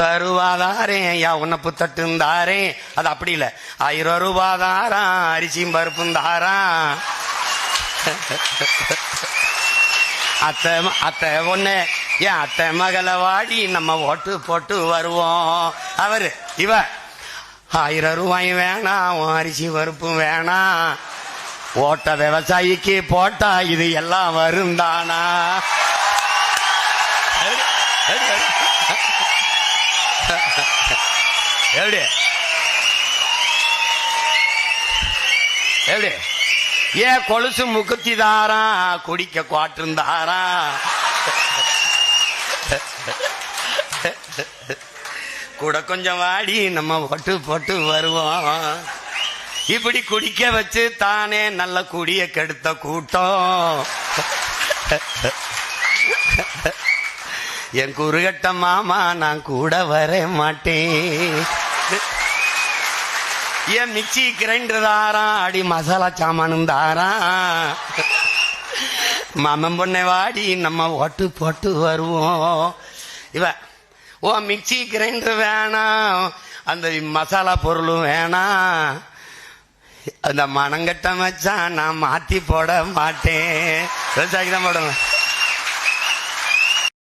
தருவாதாரே ஐயா உன்னை தட்டும் அது அப்படி இல்ல. ஆயிரம் ரூபா தாராம் அரிசியும் பருப்பும் தாரா. அத்தை அத்தை ஒண்ணு ஏன் அத்தை மகளை வாடி நம்ம ஓட்டு போட்டு வருவோம். அவரு இவ ஆயிரம் ரூபாய் வேணாம் உன் அரிசி பருப்பும் வேணாம் ஓட்ட விவசாயிக்கு போட்டா இது எல்லாம் வரும் தானா எப்படி எப்படி ஏன் கொலுசு முக்குத்தி தாரா குடிக்க குவாட்டிருந்தாரா கூட கொஞ்சம் வாடி நம்ம பொட்டு போட்டு வருவோம் இப்படி குடிக்க வச்சு தானே நல்ல குடிய கெடுத்த கூட்டம் என் குறுகட்ட மாமா நான் கூட வர மாட்டேன். என் மிக்சி கிரைண்டர் தாரா அடி மசாலா சாமானும் தாரா. மாமன் பொண்ணை வாடி நம்ம ஒட்டு போட்டு வருவோம். இவ ஓ மிக்சி கிரைண்டர் வேணாம் அந்த மசாலா பொருளும் வேணாம் அந்த மனங்கட்ட மச்சான் நான் மாத்தி போட மாட்டேன். விவசாயிக்கு தான் போடுவேன்